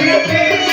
Thank you.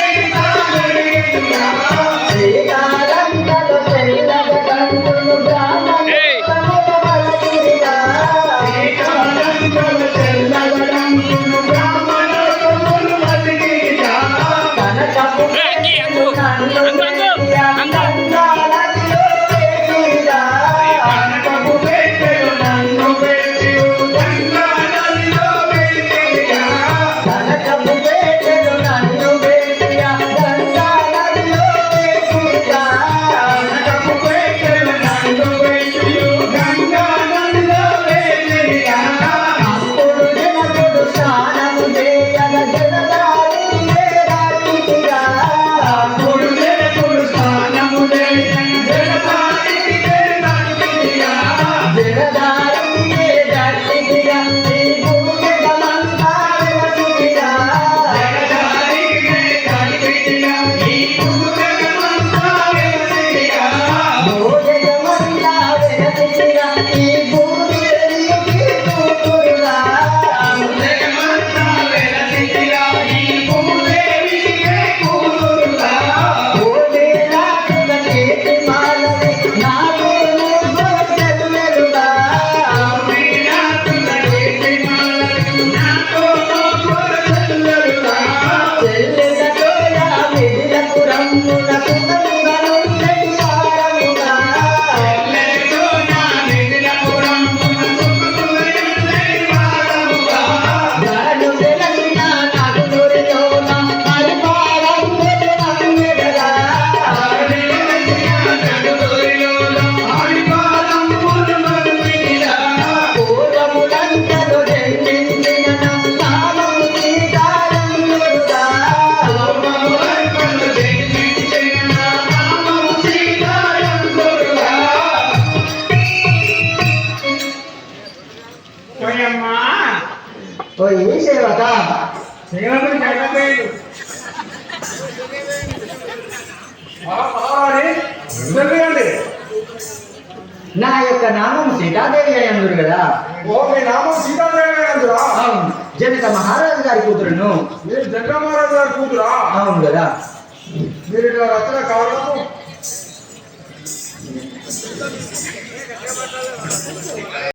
Yeah. పోయమ్మా. పోయి సేవక నా యొక్క నామం సీతాదేవి అయ్యందురు కదా. ఓ మీ నామం సీతాదేవి అయ్యందురా అవును. జనక మహారాజు గారి కూతురును. మీరు జనక మహారాజు గారి కూతురా? అవును కదా. మీరు ఇట్లా రచన కావడము